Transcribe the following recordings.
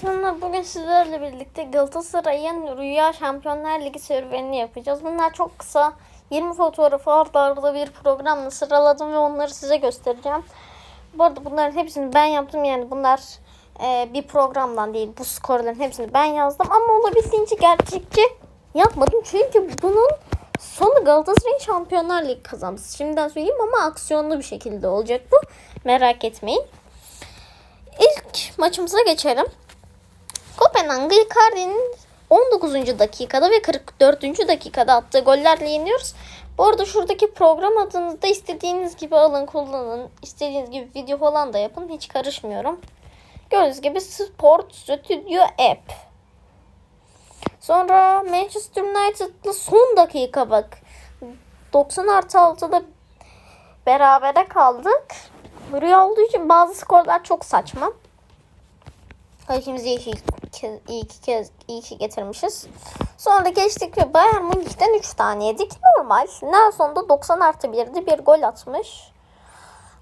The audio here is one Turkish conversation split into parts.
Sonra bugün sizlerle birlikte Galatasaray'ın Rüya Şampiyonlar Ligi serüvenini yapacağız. Bunlar çok kısa 20 fotoğrafı arda arda bir programla sıraladım ve onları size göstereceğim. Bu arada bunların hepsini ben yaptım yani bunlar e, bir programdan değil bu skorların hepsini ben yazdım ama olabildiğince gerçekçi yapmadım çünkü bunun sonu Galatasaray'ın Şampiyonlar Ligi kazanması. Şimdiden söyleyeyim ama aksiyonlu bir şekilde olacak bu. Merak etmeyin. İlk maçımıza geçelim. Kopenhag'ı Icardi'nin 19. dakikada ve 44. dakikada attığı gollerle yeniyoruz. Bu arada şuradaki program adını da istediğiniz gibi alın kullanın. İstediğiniz gibi video falan da yapın. Hiç karışmıyorum. Gördüğünüz gibi Sport Studio App. Sonra Manchester United'la son dakika bak. 90 artı 6'da berabere kaldık. Rüya olduğu için bazı skorlar çok saçma. İkimiz iyi ki, iyi ki, kez, iyi ki getirmişiz. Sonra geçtik ve Bayern Münih'ten 3 tane yedik. Normal. Nelson'da 90 artı 1'de bir gol atmış.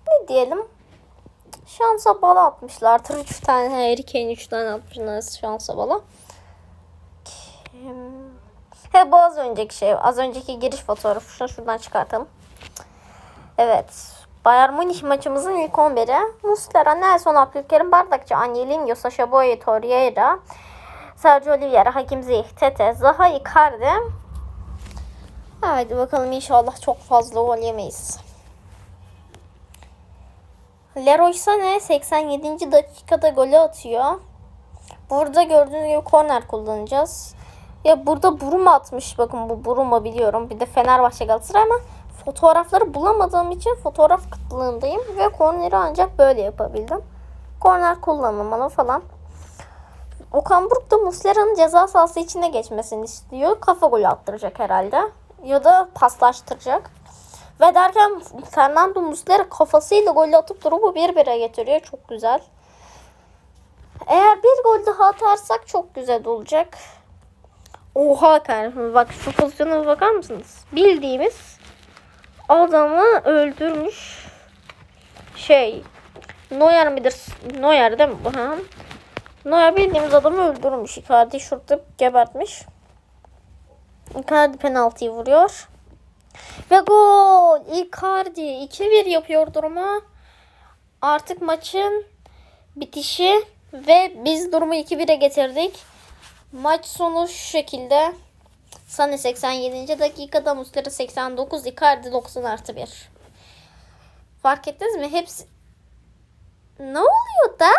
Ne diyelim? Şansa bala atmışlardır. 3 tane Harry Kane 3 tane atmışlar şansa bala. He bu az önceki şey. Az önceki giriş fotoğrafı. Şunu şuradan çıkartalım. Evet. Bayern Münih maçımızın ilk 11'i. Muslera, Nelson, Abdülkerim, Bardakçı, Angelinho, Sacha Boey, Torreira, Sergio Oliveira, Hakim Ziyech, Tete, Zaha, Icardi. Haydi bakalım inşallah çok fazla gol yemeyiz. Leroy Sané 87. dakikada golü atıyor. Burada gördüğünüz gibi korner kullanacağız. Ya burada Buruma atmış. Bakın bu Buruma biliyorum. Bir de Fenerbahçe Galatasaray ama fotoğrafları bulamadığım için fotoğraf kıtlığındayım ve korneri ancak böyle yapabildim. Korner kullanılmalı falan. Okan Buruk da Muslera'nın ceza sahası içine geçmesini istiyor. Kafa golü attıracak herhalde. Ya da paslaştıracak. Ve derken Fernando Muslera kafasıyla golü atıp durumu 1-1'e getiriyor. Çok güzel. Eğer bir gol daha atarsak çok güzel olacak. Oha kardeşim bak şu pozisyona bakar mısınız? Bildiğimiz adamı öldürmüş şey Neuer midir? Neuer değil mi bu? Ha? Neuer bildiğimiz adamı öldürmüş. Icardi şurada gebertmiş. Icardi penaltıyı vuruyor. Ve gol! Icardi 2-1 yapıyor durumu. Artık maçın bitişi ve biz durumu 2-1'e getirdik. Maç sonu şu şekilde. Sane 87. dakikada Muslera 89, Icardi 90 artı 1. Fark ettiniz mi? Hepsi... Ne oluyor da?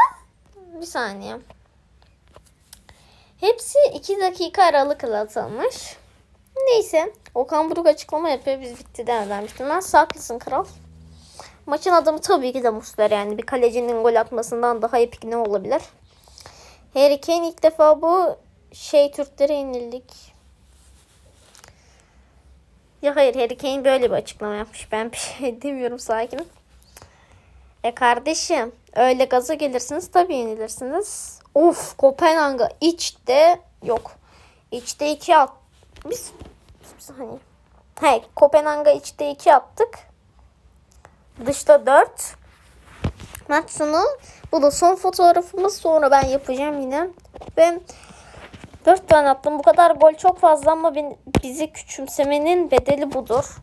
Bir saniye. Hepsi 2 dakika aralıkla atılmış. Neyse. Okan Buruk açıklama yapıyor. Biz bitti demiştim. Ben haklısın kral. Maçın adamı tabii ki de Muslera yani. Bir kalecinin gol atmasından daha epik ne olabilir? Harry Kane ilk defa bu şey Türklere yenildik. Ya hayır Harry Kane böyle bir açıklama yapmış. Ben bir şey demiyorum sakin. E kardeşim öyle gaza gelirsiniz tabii yenilirsiniz. Of Kopenhag'a içte yok. İçte iki at. Biz bir saniye. He Kopenhag'a içte iki attık. Dışta dört. Maç sonu bu da son fotoğrafımız. Sonra ben yapacağım yine. Ve 4 tane attım. Bu kadar gol çok fazla ama bizi küçümsemenin bedeli budur.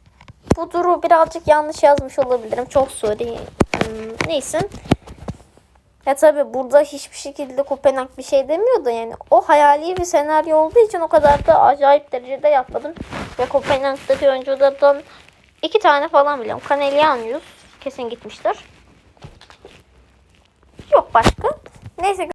Bu duru birazcık yanlış yazmış olabilirim. Çok sorry. Hmm, neyse. Ya tabi burada hiçbir şekilde Kopenhag bir şey demiyor da yani o hayali bir senaryo olduğu için o kadar da acayip derecede yapmadım. Ve Kopenhag'daki oyunculardan iki tane falan biliyorum. Canelianius kesin gitmiştir. Yok başka. Neyse